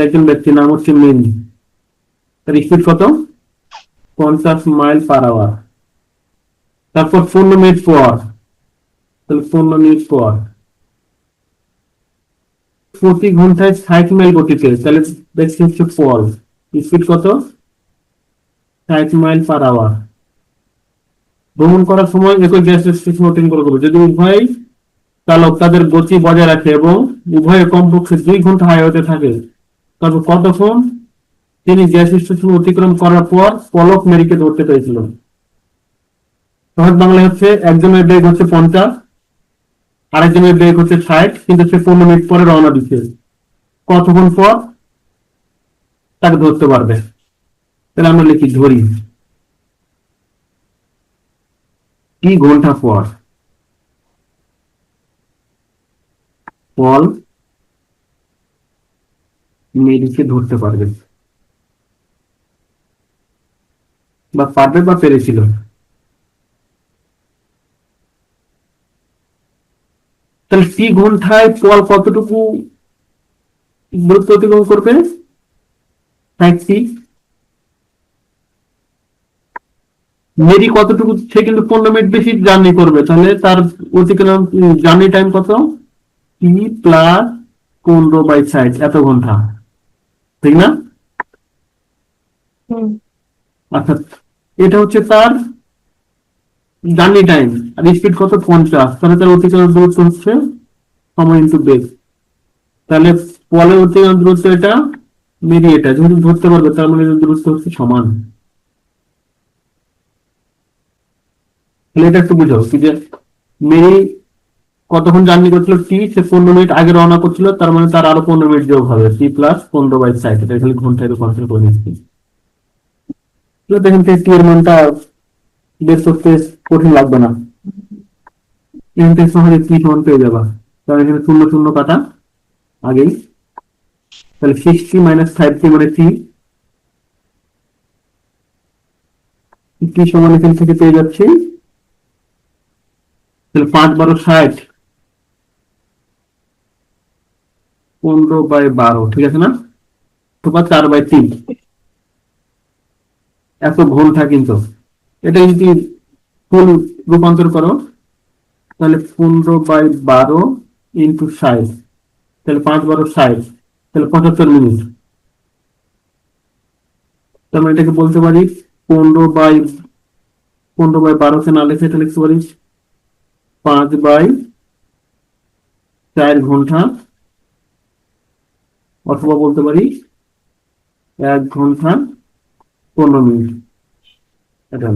একজন ব্যক্তির নাম হচ্ছে মেনি তার কত? পঞ্চাশ মাইল পার আওয়ার তারপর পনেরো মিনিট পর। তাহলে পনেরো মিনিট পর। প্রতি ঘন্টায় ষাট মাইল গতিতে। তাহলে ব্যক্তি হচ্ছে পল স্পিড কত? ষাট মাইল পার আওয়ার ভ্রমণ করার সময় একই গ্যাস স্টেশন অতিক্রম করবে যদি উভয় চালক তাদের গতি বজায় রাখে এবং উভয়ে কমপক্ষে দুই ঘণ্টা হাইওয়েতে থাকে তবে কতক্ষণ তিনি গ্যাস স্টেশন অতিক্রম করার পর পলক মেরিকে ধরতে পেরেছিল। হচ্ছে একজনের বেগ হচ্ছে পঞ্চাশ, আরেকজনের বেগ হচ্ছে ষাট, কিন্তু সে পনেরো মিনিট পরে রওনা দিচ্ছে। কতক্ষণ পর? তাকে ধরতে পারবে। তাহলে আমরা লিখি ধরি। কি ঘণ্টা পর? পল মেরিকে ধরতে পারবে বা পারবে বা পেরেছিল। তাহলে টি ঘন্টায় পল কতটুকু দূরত্ব অতিক্রম করবে? মেরি কতটুকু? সে কিন্তু পনেরো মিনিট বেশি জার্নি করবে। তাহলে তার অতিক্রম জার্নি টাইম কত? টি প্লাস পনেরো বাই সাইজ এত ঘণ্টা। ঠিক না? অর্থাৎ এটা হচ্ছে তার জার্নি টাইম আর স্পিড কত? পঞ্চাশ। তাহলে তার অতিক্রম দূরত্ব হচ্ছে সময় ইন্টু বেগ। তাহলে পলে অতিক্রম দূরত্ব এটা মেরি এটা যেহেতু ধরতে পারবে তার মানে দূরত্ব হচ্ছে সমান। তাহলে এটা একটু বুঝাও কি যে মেরি কতক্ষণ জার্নি করছিল টি সে পনেরো মিনিট আগে রওনা করছিল, তার মানে তার আরও পনেরো মিনিট যোগ হবে টি প্লাস পনেরো বাই সাইড এটা খালি ঘন্টায় রূপান্তর করে নিচ্ছি। দেখেন টি এর মানটা বের করতে কঠিন লাগবে না। এখান থেকে সহজে টি সমান পেয়ে যাবা। কারণ এখানে শূন্য শূন্য কাটা আগেই। তাহলে সিক্সটি মাইনাস ফাইভ টি মানে টি টি সমান এখান থেকে পেয়ে যাচ্ছি। তাহলে পাঁচ বারো ষাট। পনেরো বাই বারো, ঠিক আছে না? অথবা চার বাই তিন। এত ঘণ্টা কিন্তু। এটা যদি ফুল রূপান্তর করো, তাহলে পনেরো বাই বারো ইন্টু ষাট। তাহলে পাঁচ বারো ষাট, তাহলে পঁচাত্তর মিনিট। তার মানে এটাকে বলতে পারি পনেরো বাই পনেরো বাই বারোকে না লিখে এটা লিখতে পারি পাঁচ বাই চার ঘণ্টা অথবা বলতে পারি এক ঘণ্টা পনেরো মিনিট এটা।